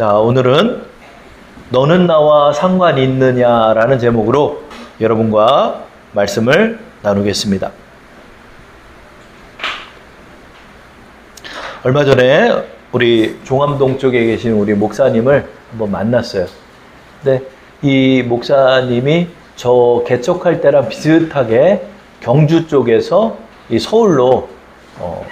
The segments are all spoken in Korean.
자, 오늘은 너는 나와 상관 있느냐라는 제목으로 여러분과 말씀을 나누겠습니다. 얼마 전에 우리 종암동 쪽에 계신 우리 목사님을 한번 만났어요. 근데 이 목사님이 저 개척할 때랑 비슷하게 경주 쪽에서 이 서울로 어,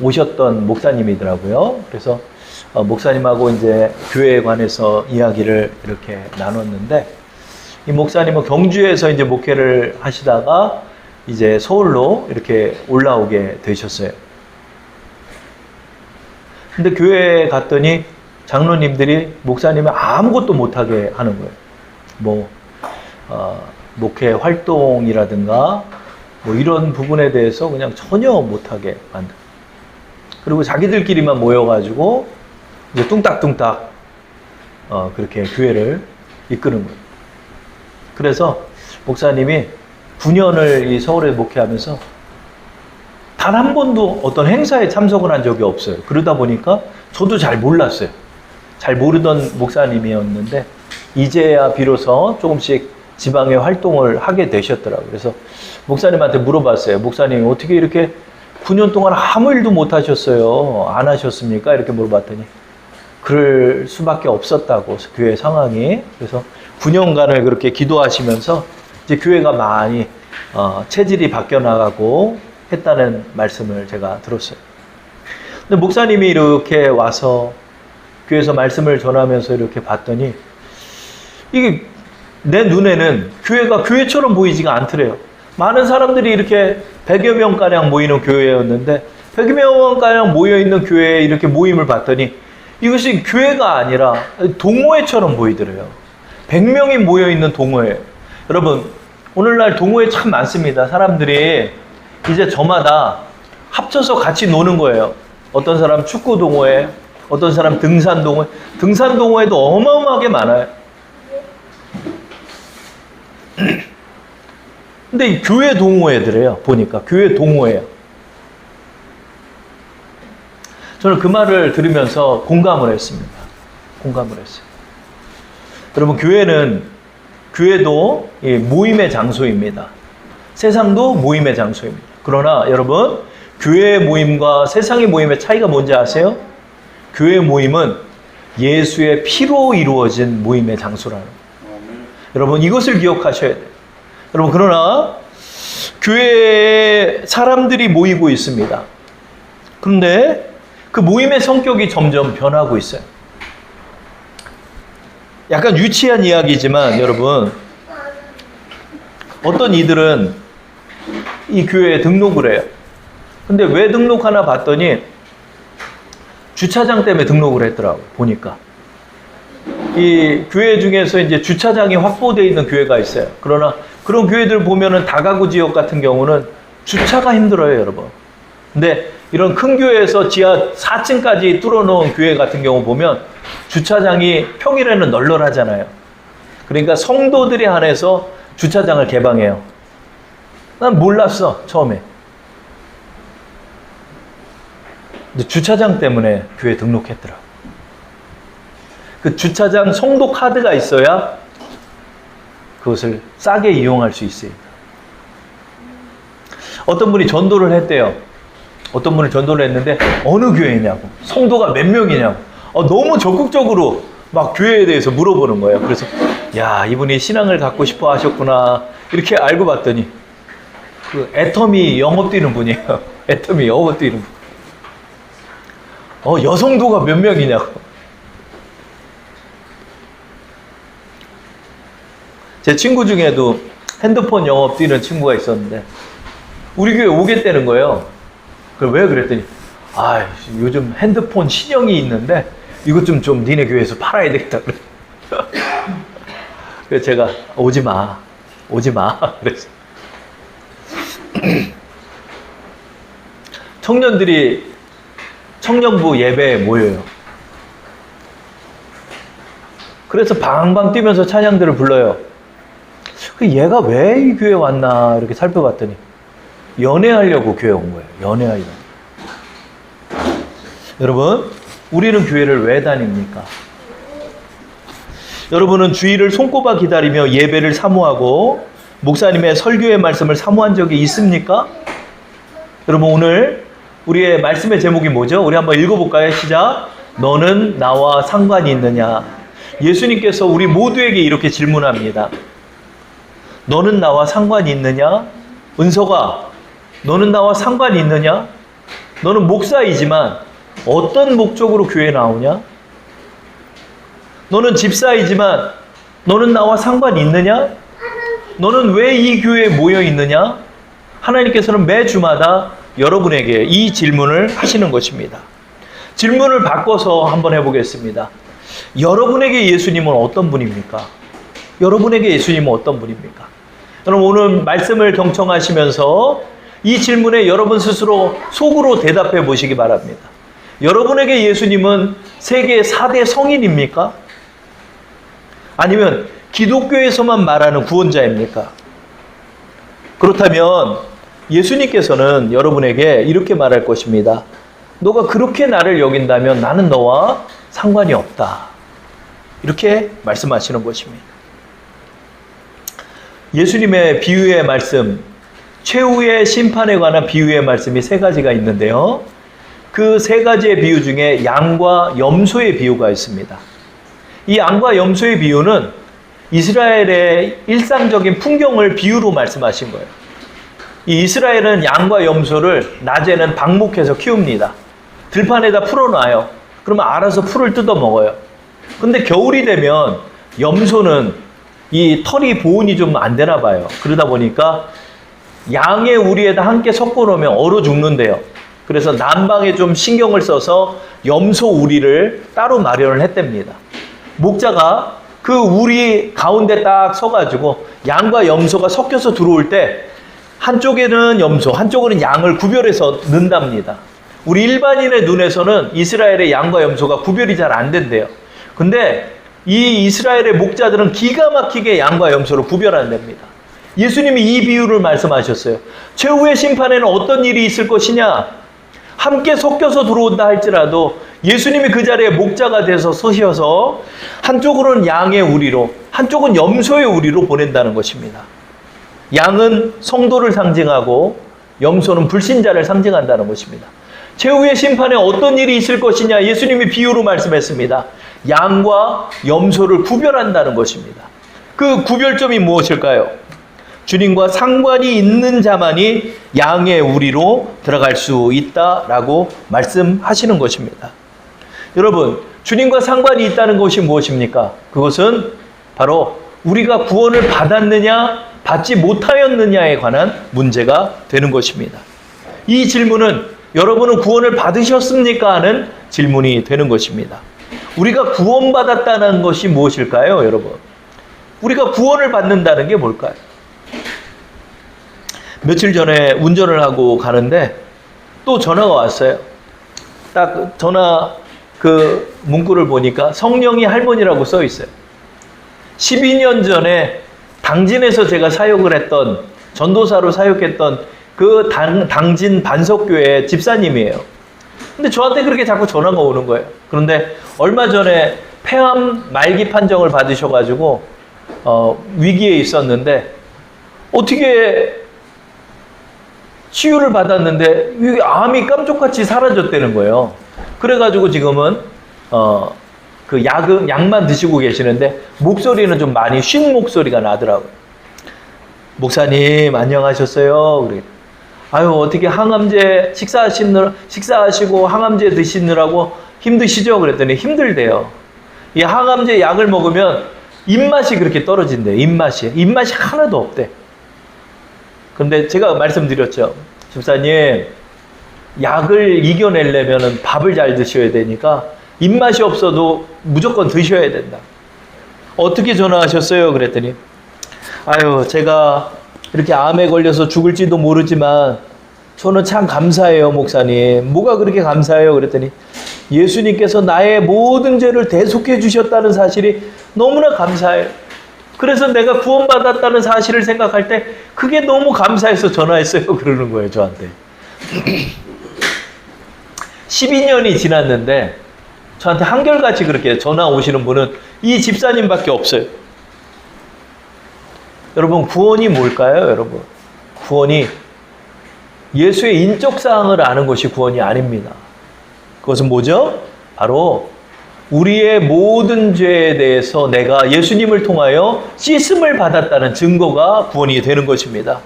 오셨던 목사님이더라고요. 그래서 어, 목사님하고 이제 교회에 관해서 이야기를 이렇게 나눴는데 이 목사님은 경주에서 이제 목회를 하시다가 이제 서울로 이렇게 올라오게 되셨어요. 근데 교회에 갔더니 장로님들이 목사님을 아무것도 못하게 하는 거예요. 뭐, 어, 목회 활동이라든가 뭐 이런 부분에 대해서 그냥 전혀 못하게 만든. 그리고 자기들끼리만 모여가지고 이제 뚱딱뚱딱 어, 그렇게 교회를 이끄는 거예요. 그래서 목사님이 9년을 이 서울에 목회하면서 단 한 번도 어떤 행사에 참석을 한 적이 없어요. 그러다 보니까 저도 잘 몰랐어요. 잘 모르던 목사님이었는데 이제야 비로소 조금씩 지방에 활동을 하게 되셨더라고요. 그래서 목사님한테 물어봤어요. 목사님 어떻게 이렇게 9년 동안 아무 일도 못 하셨어요? 안 하셨습니까? 이렇게 물어봤더니 그럴 수밖에 없었다고 교회 상황이 그래서 9년간을 그렇게 기도하시면서 이제 교회가 많이 어, 체질이 바뀌어 나가고 했다는 말씀을 제가 들었어요. 근데 목사님이 이렇게 와서 교회에서 말씀을 전하면서 이렇게 봤더니 이게 내 눈에는 교회가 교회처럼 보이지가 않더래요. 많은 사람들이 이렇게 100여 명가량 모이는 교회였는데 100여 명가량 모여있는 교회에 이렇게 모임을 봤더니 이것이 교회가 아니라 동호회처럼 보이더래요. 100명이 모여 있는 동호회. 여러분, 오늘날 동호회 참 많습니다. 사람들이 이제 저마다 합쳐서 같이 노는 거예요. 어떤 사람 축구 동호회, 어떤 사람 등산 동호회. 등산 동호회도 어마어마하게 많아요. 근데 이 교회 동호회들이에요. 보니까 교회 동호회요. 저는 그 말을 들으면서 공감을 했습니다. 공감을 했어요. 여러분 교회는 교회도 모임의 장소입니다. 세상도 모임의 장소입니다. 그러나 여러분 교회 모임과 세상의 모임의 차이가 뭔지 아세요? 교회 모임은 예수의 피로 이루어진 모임의 장소라는 거예요. 여러분 이것을 기억하셔야 돼요. 여러분 그러나 교회에 사람들이 모이고 있습니다. 그런데 그 모임의 성격이 점점 변하고 있어요. 약간 유치한 이야기지만 여러분 어떤 이들은 이 교회에 등록을 해요. 근데 왜 등록하나 봤더니 주차장 때문에 등록을 했더라고 보니까 이 교회 중에서 이제 주차장이 확보되어 있는 교회가 있어요. 그러나 그런 교회들 보면은 다가구 지역 같은 경우는 주차가 힘들어요, 여러분. 근데 이런 큰 교회에서 지하 4층까지 뚫어놓은 교회 같은 경우 보면 주차장이 평일에는 널널하잖아요. 그러니까 성도들이 안에서 주차장을 개방해요. 난 몰랐어, 처음에. 근데 주차장 때문에 교회 등록했더라. 그 주차장 성도 카드가 있어야 그것을 싸게 이용할 수 있습니다. 어떤 분이 전도를 했대요. 어떤 분이 전도를 했는데 어느 교회냐고, 성도가 몇 명이냐고, 어, 너무 적극적으로 막 교회에 대해서 물어보는 거예요. 그래서 야 이분이 신앙을 갖고 싶어 하셨구나 이렇게 알고 봤더니 그 애터미 영업 뛰는 분이에요. 애터미 영업 뛰는 분. 어 여성도가 몇 명이냐고. 제 친구 중에도 핸드폰 영업 뛰는 친구가 있었는데 우리 교회 오겠다는 거예요. 그왜 그랬더니 아 요즘 핸드폰 신형이 있는데 이것 좀 좀 니네 교회에서 팔아야 되겠다 그래. 그래서 제가 오지 마, 오지 마. 그래서 청년들이 청년부 예배에 모여요. 그래서 방방 뛰면서 찬양들을 불러요. 그 얘가 왜 이 교회 왔나 이렇게 살펴봤더니 연애하려고 교회 온 거예요. 연애하려고. 여러분, 우리는 교회를 왜 다닙니까? 여러분은 주일을 손꼽아 기다리며 예배를 사모하고 목사님의 설교의 말씀을 사모한 적이 있습니까? 여러분 오늘 우리의 말씀의 제목이 뭐죠? 우리 한번 읽어볼까요? 시작. 너는 나와 상관이 있느냐? 예수님께서 우리 모두에게 이렇게 질문합니다. 너는 나와 상관이 있느냐? 은서가 너는 나와 상관이 있느냐? 너는 목사이지만 어떤 목적으로 교회에 나오냐? 너는 집사이지만 너는 나와 상관이 있느냐? 너는 왜 이 교회에 모여 있느냐? 하나님께서는 매주마다 여러분에게 이 질문을 하시는 것입니다. 질문을 바꿔서 한번 해보겠습니다. 여러분에게 예수님은 어떤 분입니까? 여러분에게 예수님은 어떤 분입니까? 여러분 오늘 말씀을 경청하시면서 이 질문에 여러분 스스로 속으로 대답해 보시기 바랍니다. 여러분에게 예수님은 세계 4대 성인입니까? 아니면 기독교에서만 말하는 구원자입니까? 그렇다면 예수님께서는 여러분에게 이렇게 말할 것입니다. 너가 그렇게 나를 여긴다면 나는 너와 상관이 없다. 이렇게 말씀하시는 것입니다. 예수님의 비유의 말씀, 최후의 심판에 관한 비유의 말씀이 세 가지가 있는데요. 그 세 가지의 비유 중에 양과 염소의 비유가 있습니다. 이 양과 염소의 비유는 이스라엘의 일상적인 풍경을 비유로 말씀하신 거예요. 이 이스라엘은 양과 염소를 낮에는 방목해서 키웁니다. 들판에다 풀어놔요. 그러면 알아서 풀을 뜯어 먹어요. 근데 겨울이 되면 염소는 이 털이 보온이 좀 안 되나 봐요. 그러다 보니까 양의 우리에다 함께 섞어 놓으면 얼어 죽는데요. 그래서 난방에 좀 신경을 써서 염소 우리를 따로 마련을 했답니다. 목자가 그 우리 가운데 딱 서가지고 양과 염소가 섞여서 들어올 때 한쪽에는 염소, 한쪽으로는 양을 구별해서 넣는답니다. 우리 일반인의 눈에서는 이스라엘의 양과 염소가 구별이 잘 안 된대요. 근데 이 이스라엘의 목자들은 기가 막히게 양과 염소를 구별한답니다. 예수님이 이 비유를 말씀하셨어요. 최후의 심판에는 어떤 일이 있을 것이냐? 함께 섞여서 들어온다 할지라도 예수님이 그 자리에 목자가 돼서 서셔서 한쪽으로는 양의 우리로, 한쪽은 염소의 우리로 보낸다는 것입니다. 양은 성도를 상징하고 염소는 불신자를 상징한다는 것입니다. 최후의 심판에 어떤 일이 있을 것이냐 예수님이 비유로 말씀했습니다. 양과 염소를 구별한다는 것입니다. 그 구별점이 무엇일까요? 주님과 상관이 있는 자만이 양의 우리로 들어갈 수 있다라고 말씀하시는 것입니다. 여러분, 주님과 상관이 있다는 것이 무엇입니까? 그것은 바로 우리가 구원을 받았느냐, 받지 못하였느냐에 관한 문제가 되는 것입니다. 이 질문은 여러분은 구원을 받으셨습니까? 하는 질문이 되는 것입니다. 우리가 구원받았다는 것이 무엇일까요, 여러분? 우리가 구원을 받는다는 게 뭘까요? 며칠 전에 운전을 하고 가는데 또 전화가 왔어요. 딱 전화 그 문구를 보니까 성령이 할머니라고 써 있어요. 12년 전에 당진에서 제가 사역을 했던 전도사로 사역했던 그 당, 당진 반석교회 집사님이에요. 근데 저한테 그렇게 자꾸 전화가 오는 거예요. 그런데 얼마 전에 폐암 말기 판정을 받으셔가지고 어, 위기에 있었는데 어떻게 치유를 받았는데 이 암이 깜짝같이 사라졌다는 거예요. 그래가지고 지금은 어, 그 약은 약만 드시고 계시는데 목소리는 좀 많이 쉰 목소리가 나더라고요. 목사님 안녕하셨어요. 그래. 아유 어떻게 항암제 식사하시느 식사하시고 항암제 드시느라고 힘드시죠? 그랬더니 힘들대요. 이 항암제 약을 먹으면 입맛이 그렇게 떨어진대. 입맛이 입맛이 하나도 없대. 근데 제가 말씀드렸죠. 집사님, 약을 이겨내려면 밥을 잘 드셔야 되니까 입맛이 없어도 무조건 드셔야 된다. 어떻게 전화하셨어요? 그랬더니, 아유, 제가 이렇게 암에 걸려서 죽을지도 모르지만 저는 참 감사해요, 목사님. 뭐가 그렇게 감사해요? 그랬더니 예수님께서 나의 모든 죄를 대속해 주셨다는 사실이 너무나 감사해요. 그래서 내가 구원받았다는 사실을 생각할 때 그게 너무 감사해서 전화했어요. 그러는 거예요, 저한테. 12년이 지났는데 저한테 한결같이 그렇게 전화 오시는 분은 이 집사님밖에 없어요. 여러분, 구원이 뭘까요, 여러분? 구원이 예수의 인적 사항을 아는 것이 구원이 아닙니다. 그것은 뭐죠? 바로 우리의 모든 죄에 대해서 내가 예수님을 통하여 씻음을 받았다는 증거가 구원이 되는 것입니다.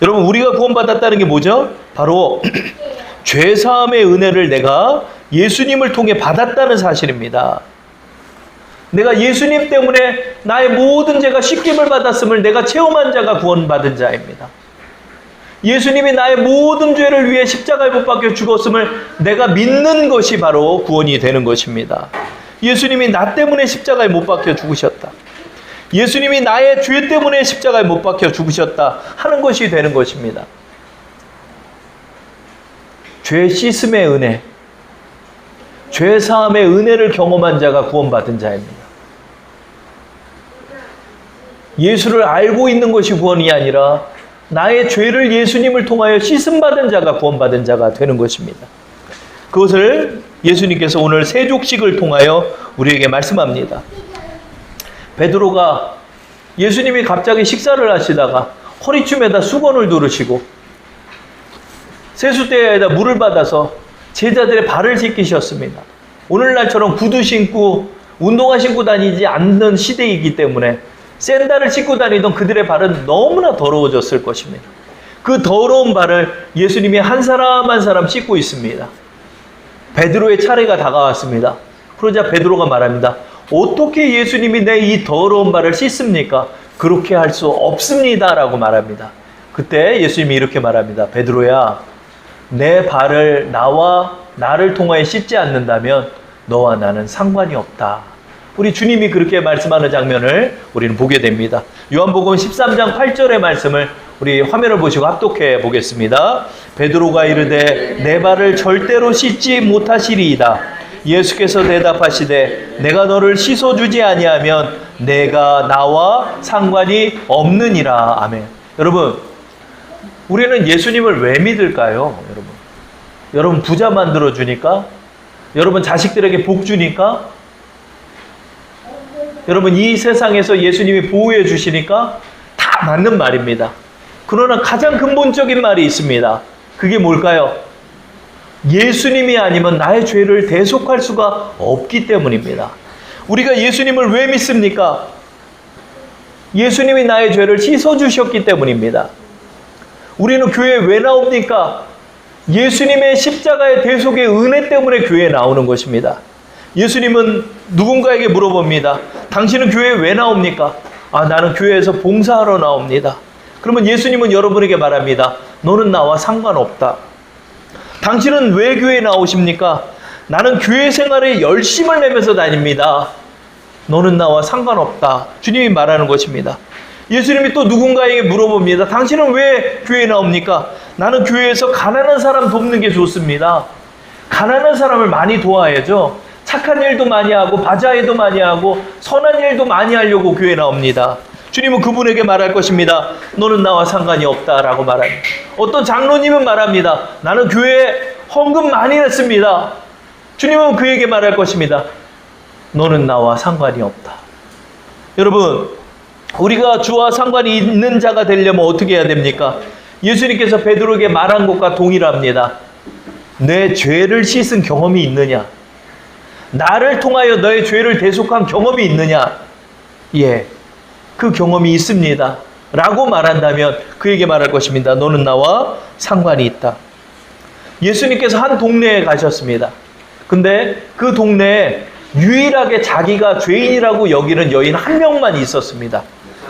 여러분, 우리가 구원받았다는 게 뭐죠? 바로 죄 사함의 은혜를 내가 예수님을 통해 받았다는 사실입니다. 내가 예수님 때문에 나의 모든 죄가 씻김을 받았음을 내가 체험한 자가 구원받은 자입니다. 예수님이 나의 모든 죄를 위해 십자가에 못 박혀 죽었음을 내가 믿는 것이 바로 구원이 되는 것입니다. 예수님이 나 때문에 십자가에 못 박혀 죽으셨다. 예수님이 나의 죄 때문에 십자가에 못 박혀 죽으셨다 하는 것이 되는 것입니다. 죄 씻음의 은혜, 죄 사함의 은혜를 경험한 자가 구원받은 자입니다. 예수를 알고 있는 것이 구원이 아니라 나의 죄를 예수님을 통하여 씻음 받은 자가 구원받은 자가 되는 것입니다. 그것을 예수님께서 오늘 세족식을 통하여 우리에게 말씀합니다. 베드로가 예수님이 갑자기 식사를 하시다가 허리춤에다 수건을 두르시고 세수대에다 물을 받아서 제자들의 발을 씻기셨습니다. 오늘날처럼 구두 신고 운동화 신고 다니지 않는 시대이기 때문에 샌들을 신고 다니던 그들의 발은 너무나 더러워졌을 것입니다. 그 더러운 발을 예수님이 한 사람 한 사람 씻고 있습니다. 베드로의 차례가 다가왔습니다. 그러자 베드로가 말합니다. 어떻게 예수님이 내 이 더러운 발을 씻습니까? 그렇게 할 수 없습니다라고 말합니다. 그때 예수님이 이렇게 말합니다. 베드로야, 내 발을 나와 나를 통하여 씻지 않는다면 너와 나는 상관이 없다. 우리 주님이 그렇게 말씀하는 장면을 우리는 보게 됩니다. 요한복음 13장 8절의 말씀을 우리 화면을 보시고 합독해 보겠습니다. 베드로가 이르되 내 발을 절대로 씻지 못하시리이다. 예수께서 대답하시되 내가 너를 씻어 주지 아니하면 내가 나와 상관이 없느니라. 아멘. 여러분, 우리는 예수님을 왜 믿을까요? 여러분. 여러분 부자 만들어 주니까? 여러분 자식들에게 복 주니까? 여러분 이 세상에서 예수님이 보호해 주시니까 다 맞는 말입니다. 그러나 가장 근본적인 말이 있습니다. 그게 뭘까요? 예수님이 아니면 나의 죄를 대속할 수가 없기 때문입니다. 우리가 예수님을 왜 믿습니까? 예수님이 나의 죄를 씻어 주셨기 때문입니다. 우리는 교회에 왜 나옵니까? 예수님의 십자가의 대속의 은혜 때문에 교회에 나오는 것입니다. 예수님은 누군가에게 물어봅니다. 당신은 교회에 왜 나옵니까? 아, 나는 교회에서 봉사하러 나옵니다. 그러면 예수님은 여러분에게 말합니다. 너는 나와 상관없다. 당신은 왜 교회에 나오십니까? 나는 교회 생활에 열심을 내면서 다닙니다. 너는 나와 상관없다. 주님이 말하는 것입니다. 예수님이 또 누군가에게 물어봅니다. 당신은 왜 교회에 나옵니까? 나는 교회에서 가난한 사람 돕는 게 좋습니다. 가난한 사람을 많이 도와야죠. 착한 일도 많이 하고 바자회도 많이 하고 선한 일도 많이 하려고 교회 나옵니다. 주님은 그분에게 말할 것입니다. 너는 나와 상관이 없다라고 말합니다. 어떤 장로님은 말합니다. 나는 교회에 헌금 많이 냈습니다. 주님은 그에게 말할 것입니다. 너는 나와 상관이 없다. 여러분, 우리가 주와 상관이 있는 자가 되려면 어떻게 해야 됩니까? 예수님께서 베드로에게 말한 것과 동일합니다. 내 죄를 씻은 경험이 있느냐? 나를 통하여 너의 죄를 대속한 경험이 있느냐? 예, 그 경험이 있습니다. 라고 말한다면 그에게 말할 것입니다. 너는 나와 상관이 있다. 예수님께서 한 동네에 가셨습니다. 근데 그 동네에 유일하게 자기가 죄인이라고 여기는 여인 한 명만 있었습니다.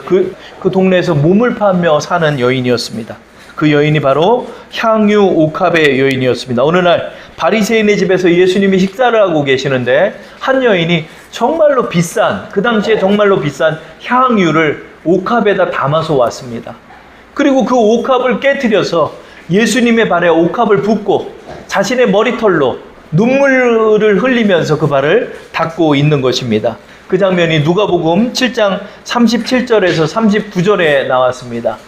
그, 그 동네에서 몸을 파며 사는 여인이었습니다. 그 여인이 바로 향유 옥합의 여인이었습니다. 어느 날 바리새인의 집에서 예수님이 식사를 하고 계시는데 한 여인이 정말로 비싼 그 당시에 정말로 비싼 향유를 옥합에다 담아서 왔습니다. 그리고 그 옥합을 깨뜨려서 예수님의 발에 옥합을 붓고 자신의 머리털로 눈물을 흘리면서 그 발을 닦고 있는 것입니다. 그 장면이 누가복음 7장 37절에서 39절에 나왔습니다.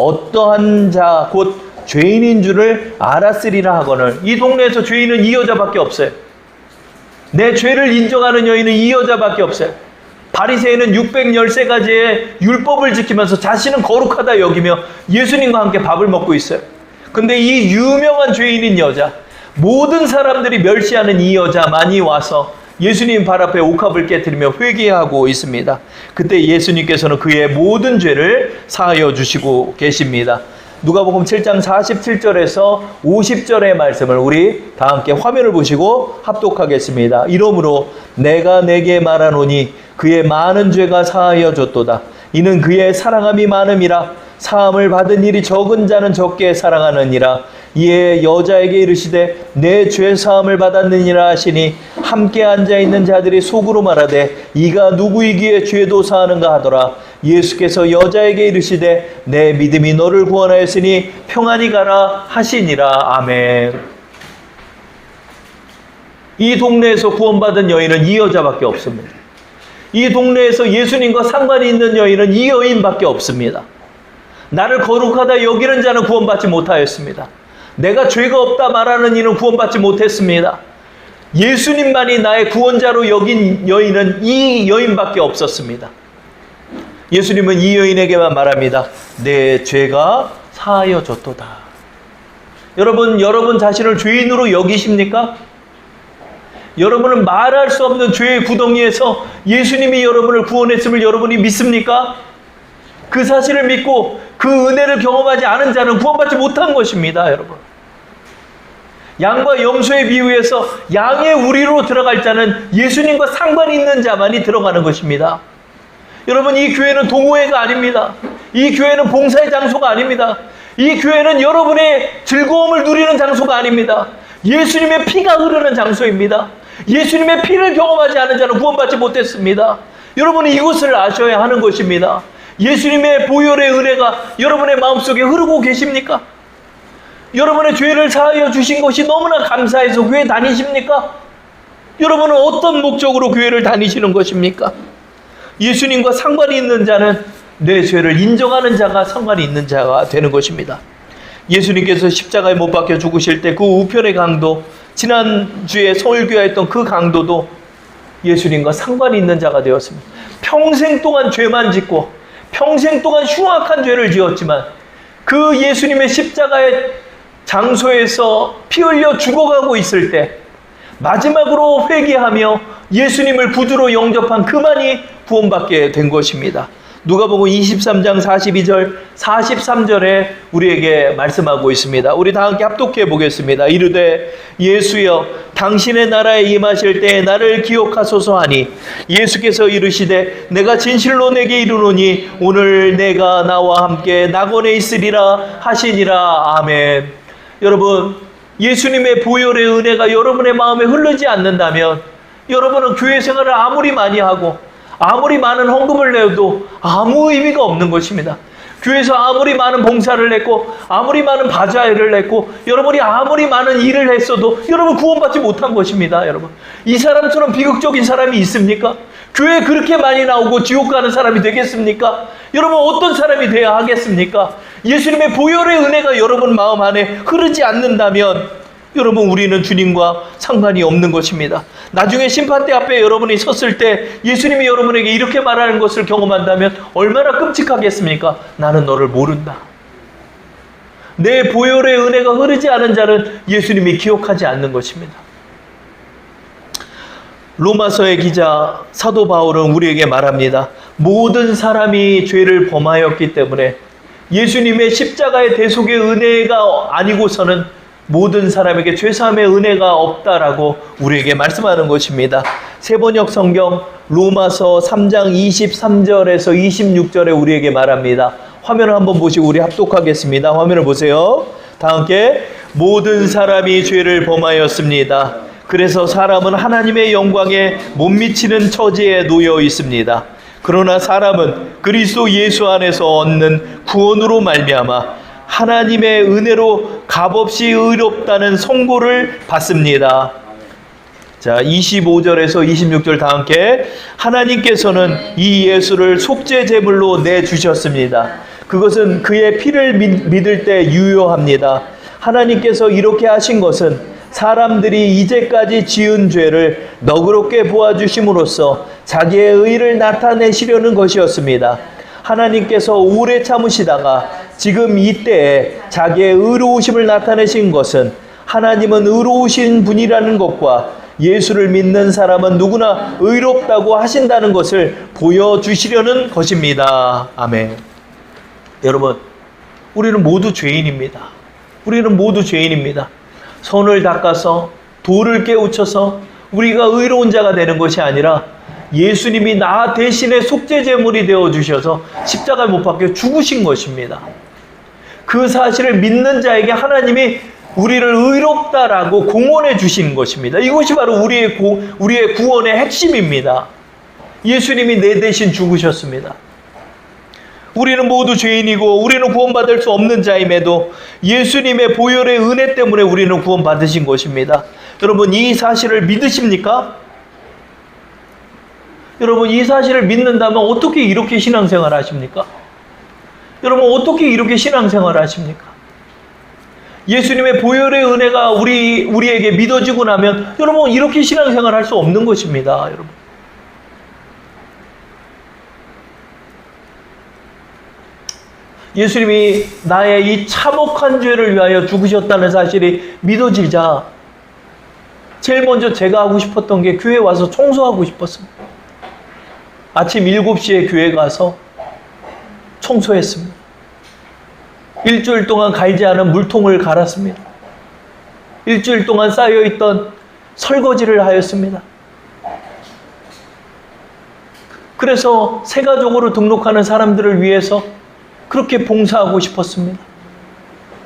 어떠한 자 곧 죄인인 줄을 알았으리라 하거늘 이 동네에서 죄인은 이 여자밖에 없어요. 내 죄를 인정하는 여인은 이 여자밖에 없어요. 바리새인은 613가지의 율법을 지키면서 자신은 거룩하다 여기며 예수님과 함께 밥을 먹고 있어요. 근데 이 유명한 죄인인 여자, 모든 사람들이 멸시하는 이 여자만이 와서 예수님 발 앞에 옥합을 깨뜨리며 회개하고 있습니다. 그때 예수님께서는 그의 모든 죄를 사하여 주시고 계십니다. 누가복음 7장 47절에서 50절의 말씀을 우리 다 함께 화면을 보시고 합독하겠습니다. 이러므로 내가 내게 말하노니 그의 많은 죄가 사하여 줬도다. 이는 그의 사랑함이 많음이라 사함을 받은 일이 적은 자는 적게 사랑하느니라. 이에 여자에게 이르시되 내 죄 사함을 받았느니라 하시니 함께 앉아 있는 자들이 속으로 말하되 이가 누구이기에 죄도 사하는가 하더라. 예수께서 여자에게 이르시되 내 믿음이 너를 구원하였으니 평안히 가라 하시니라. 아멘. 이 동네에서 구원받은 여인은 이 여자밖에 없습니다. 이 동네에서 예수님과 상관이 있는 여인은 이 여인밖에 없습니다. 나를 거룩하다 여기는 자는 구원받지 못하였습니다. 내가 죄가 없다 말하는 이는 구원받지 못했습니다. 예수님만이 나의 구원자로 여긴 여인은 이 여인밖에 없었습니다. 예수님은 이 여인에게만 말합니다. 내 죄가 사하여졌도다. 여러분, 여러분 자신을 죄인으로 여기십니까? 여러분은 말할 수 없는 죄의 구덩이에서 예수님이 여러분을 구원했음을 여러분이 믿습니까? 그 사실을 믿고 그 은혜를 경험하지 않은 자는 구원받지 못한 것입니다, 여러분. 양과 염소의 비유에서 양의 우리로 들어갈 자는 예수님과 상관이 있는 자만이 들어가는 것입니다. 여러분, 이 교회는 동호회가 아닙니다. 이 교회는 봉사의 장소가 아닙니다. 이 교회는 여러분의 즐거움을 누리는 장소가 아닙니다. 예수님의 피가 흐르는 장소입니다. 예수님의 피를 경험하지 않은 자는 구원받지 못했습니다. 여러분은 이것을 아셔야 하는 것입니다. 예수님의 보혈의 은혜가 여러분의 마음속에 흐르고 계십니까? 여러분의 죄를 사하여 주신 것이 너무나 감사해서 교회 다니십니까? 여러분은 어떤 목적으로 교회를 다니시는 것입니까? 예수님과 상관이 있는 자는 내 죄를 인정하는 자가 상관이 있는 자가 되는 것입니다. 예수님께서 십자가에 못 박혀 죽으실 때 그 우편의 강도, 지난주에 서울교회했던 그 강도도 예수님과 상관이 있는 자가 되었습니다. 평생 동안 죄만 짓고 평생 동안 흉악한 죄를 지었지만 그 예수님의 십자가의 장소에서 피 흘려 죽어가고 있을 때 마지막으로 회개하며 예수님을 구주로 영접한 그만이 구원받게 된 것입니다. 누가복음 23장 42절 43절에 우리에게 말씀하고 있습니다. 우리 다 함께 합독해 보겠습니다. 이르되 예수여 당신의 나라에 임하실 때에 나를 기억하소서 하니 예수께서 이르시되 내가 진실로 내게 이르노니 오늘 내가 나와 함께 낙원에 있으리라 하시니라 아멘. 여러분 예수님의 보혈의 은혜가 여러분의 마음에 흐르지 않는다면 여러분은 교회 생활을 아무리 많이 하고 아무리 많은 헌금을 내도 아무 의미가 없는 것입니다. 교회에서 아무리 많은 봉사를 했고 아무리 많은 바자회를 했고 여러분이 아무리 많은 일을 했어도 여러분 구원받지 못한 것입니다. 여러분 이 사람처럼 비극적인 사람이 있습니까? 교회 그렇게 많이 나오고 지옥 가는 사람이 되겠습니까? 여러분 어떤 사람이 되어야 하겠습니까? 예수님의 보혈의 은혜가 여러분 마음 안에 흐르지 않는다면 여러분 우리는 주님과 상관이 없는 것입니다. 나중에 심판대 앞에 여러분이 섰을 때 예수님이 여러분에게 이렇게 말하는 것을 경험한다면 얼마나 끔찍하겠습니까? 나는 너를 모른다. 내 보혈의 은혜가 흐르지 않은 자는 예수님이 기억하지 않는 것입니다. 로마서의 기자 사도 바울은 우리에게 말합니다. 모든 사람이 죄를 범하였기 때문에 예수님의 십자가의 대속의 은혜가 아니고서는 모든 사람에게 죄사함의 은혜가 없다라고 우리에게 말씀하는 것입니다. 세번역 성경 로마서 3장 23절에서 26절에 우리에게 말합니다. 화면을 한번 보시고 우리 합독하겠습니다. 화면을 보세요. 다 함께 모든 사람이 죄를 범하였습니다. 그래서 사람은 하나님의 영광에 못 미치는 처지에 놓여 있습니다. 그러나 사람은 그리스도 예수 안에서 얻는 구원으로 말미암아 하나님의 은혜로 값없이 의롭다는 선고를 받습니다. 자, 25절에서 26절 다 함께 하나님께서는 이 예수를 속죄 제물로 내 주셨습니다. 그것은 그의 피를 믿- 믿을 때 유효합니다. 하나님께서 이렇게 하신 것은 사람들이 이제까지 지은 죄를 너그럽게 보아주심으로써 자기의 의를 나타내시려는 것이었습니다. 하나님께서 오래 참으시다가 지금 이때에 자기의 의로우심을 나타내신 것은 하나님은 의로우신 분이라는 것과 예수를 믿는 사람은 누구나 의롭다고 하신다는 것을 보여주시려는 것입니다. 아멘. 여러분, 우리는 모두 죄인입니다. 우리는 모두 죄인입니다. 손을 닦아서 돌을 깨우쳐서 우리가 의로운 자가 되는 것이 아니라 예수님이 나 대신에 속죄 제물이 되어 주셔서 십자가에 못 박혀 죽으신 것입니다. 그 사실을 믿는 자에게 하나님이 우리를 의롭다라고 공언해 주시는 것입니다. 이것이 바로 우리의 고, 우리의 구원의 핵심입니다. 예수님이 내 대신 죽으셨습니다. 우리는 모두 죄인이고 우리는 구원받을 수 없는 자임에도 예수님의 보혈의 은혜 때문에 우리는 구원받으신 것입니다. 여러분 이 사실을 믿으십니까? 여러분 이 사실을 믿는다면 어떻게 이렇게 신앙생활 하십니까? 여러분 어떻게 이렇게 신앙생활 하십니까? 예수님의 보혈의 은혜가 우리 우리에게 믿어지고 나면 여러분 이렇게 신앙생활 할 수 없는 것입니다, 여러분. 예수님이 나의 이 참혹한 죄를 위하여 죽으셨다는 사실이 믿어지자 제일 먼저 제가 하고 싶었던 게 교회 와서 청소하고 싶었습니다. 아침 7시에 교회 가서 청소했습니다. 일주일 동안 갈지 않은 물통을 갈았습니다. 일주일 동안 쌓여있던 설거지를 하였습니다. 그래서 세가족으로 등록하는 사람들을 위해서 그렇게 봉사하고 싶었습니다.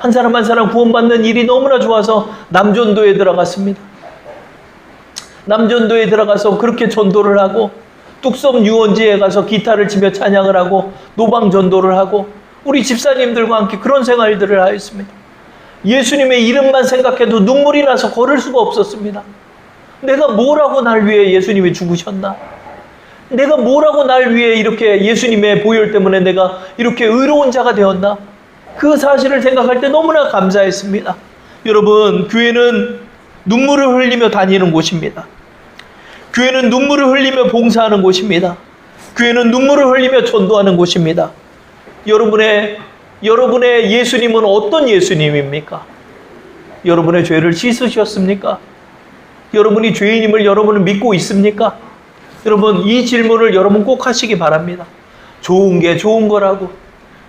한 사람 한 사람 구원받는 일이 너무나 좋아서 남전도에 들어갔습니다. 남전도에 들어가서 그렇게 전도를 하고 뚝섬 유원지에 가서 기타를 치며 찬양을 하고 노방 전도를 하고 우리 집사님들과 함께 그런 생활들을 하였습니다. 예수님의 이름만 생각해도 눈물이 나서 걸을 수가 없었습니다. 내가 뭐라고 날 위해 예수님이 죽으셨나? 내가 뭐라고 날 위해 이렇게 예수님의 보혈 때문에 내가 이렇게 의로운 자가 되었나? 그 사실을 생각할 때 너무나 감사했습니다. 여러분, 교회는 눈물을 흘리며 다니는 곳입니다. 교회는 눈물을 흘리며 봉사하는 곳입니다. 교회는 눈물을 흘리며 전도하는 곳입니다. 여러분의 여러분의 예수님은 어떤 예수님입니까? 여러분의 죄를 씻으셨습니까? 여러분이 죄인임을 여러분은 믿고 있습니까? 여러분 이 질문을 여러분 꼭 하시기 바랍니다. 좋은 게 좋은 거라고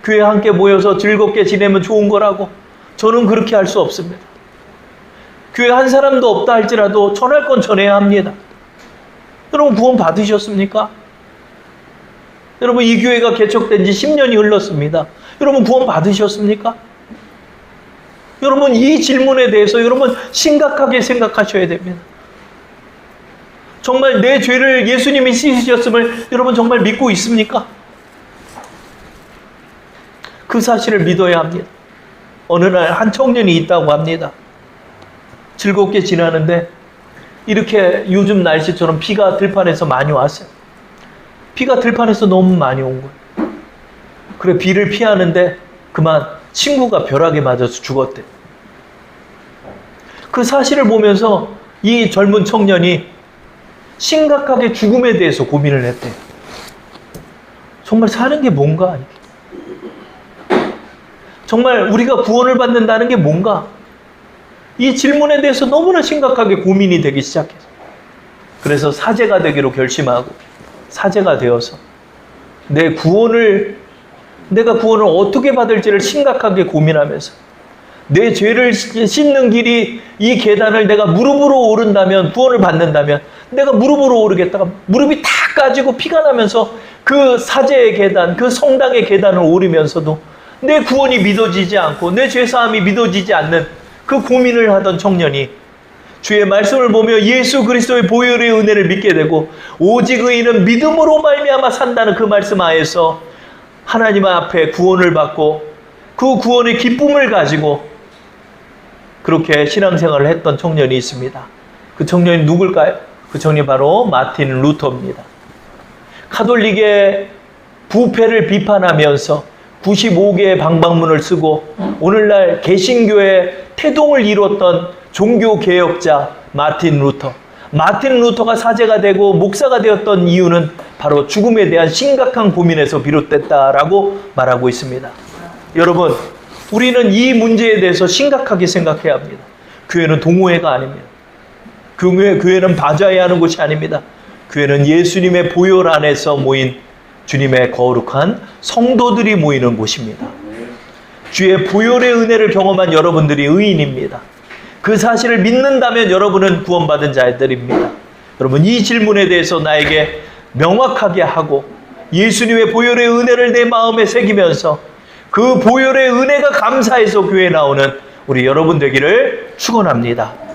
교회 함께 모여서 즐겁게 지내면 좋은 거라고 저는 그렇게 할 수 없습니다. 교회 한 사람도 없다 할지라도 전할 건 전해야 합니다. 여러분 구원 받으셨습니까? 여러분 이 교회가 개척된 지 10년이 흘렀습니다. 여러분 구원 받으셨습니까? 여러분 이 질문에 대해서 여러분 심각하게 생각하셔야 됩니다. 정말 내 죄를 예수님이 씻으셨음을 여러분 정말 믿고 있습니까? 그 사실을 믿어야 합니다. 어느 날 한 청년이 있다고 합니다. 즐겁게 지나는데 이렇게 요즘 날씨처럼 비가 들판에서 많이 왔어요. 비가 들판에서 너무 많이 온 거예요. 그래 비를 피하는데 그만 친구가 벼락에 맞아서 죽었대. 그 사실을 보면서 이 젊은 청년이 심각하게 죽음에 대해서 고민을 했대. 정말 사는 게 뭔가? 정말 우리가 구원을 받는다는 게 뭔가? 이 질문에 대해서 너무나 심각하게 고민이 되기 시작해서. 그래서 사제가 되기로 결심하고 사제가 되어서 내 구원을 내가 구원을 어떻게 받을지를 심각하게 고민하면서 내 죄를 씻는 길이 이 계단을 내가 무릎으로 오른다면 구원을 받는다면 내가 무릎으로 오르겠다가 무릎이 다 까지고 피가 나면서 그 사제의 계단, 그 성당의 계단을 오르면서도 내 구원이 믿어지지 않고 내 죄사함이 믿어지지 않는 그 고민을 하던 청년이 주의 말씀을 보며 예수 그리스도의 보혈의 은혜를 믿게 되고 오직 의인은 믿음으로 말미암아 산다는 그 말씀 하에서 하나님 앞에 구원을 받고 그 구원의 기쁨을 가지고 그렇게 신앙생활을 했던 청년이 있습니다. 그 청년이 누굴까요? 그 청년이 바로 마틴 루터입니다. 카톨릭의 부패를 비판하면서 95개의 방방문을 쓰고 오늘날 개신교의 태동을 이뤘던 종교 개혁자 마틴 루터. 마틴 루터가 사제가 되고 목사가 되었던 이유는 바로 죽음에 대한 심각한 고민에서 비롯됐다라고 말하고 있습니다. 여러분, 우리는 이 문제에 대해서 심각하게 생각해야 합니다. 교회는 동호회가 아닙니다. 교회, 교회는 봐줘야 하는 곳이 아닙니다. 교회는 예수님의 보혈 안에서 모인 주님의 거룩한 성도들이 모이는 곳입니다. 주의 보혈의 은혜를 경험한 여러분들이 의인입니다. 그 사실을 믿는다면 여러분은 구원받은 자들입니다. 여러분 이 질문에 대해서 나에게 명확하게 하고 예수님의 보혈의 은혜를 내 마음에 새기면서 그 보혈의 은혜가 감사해서 교회에 나오는 우리 여러분 되기를 축원합니다.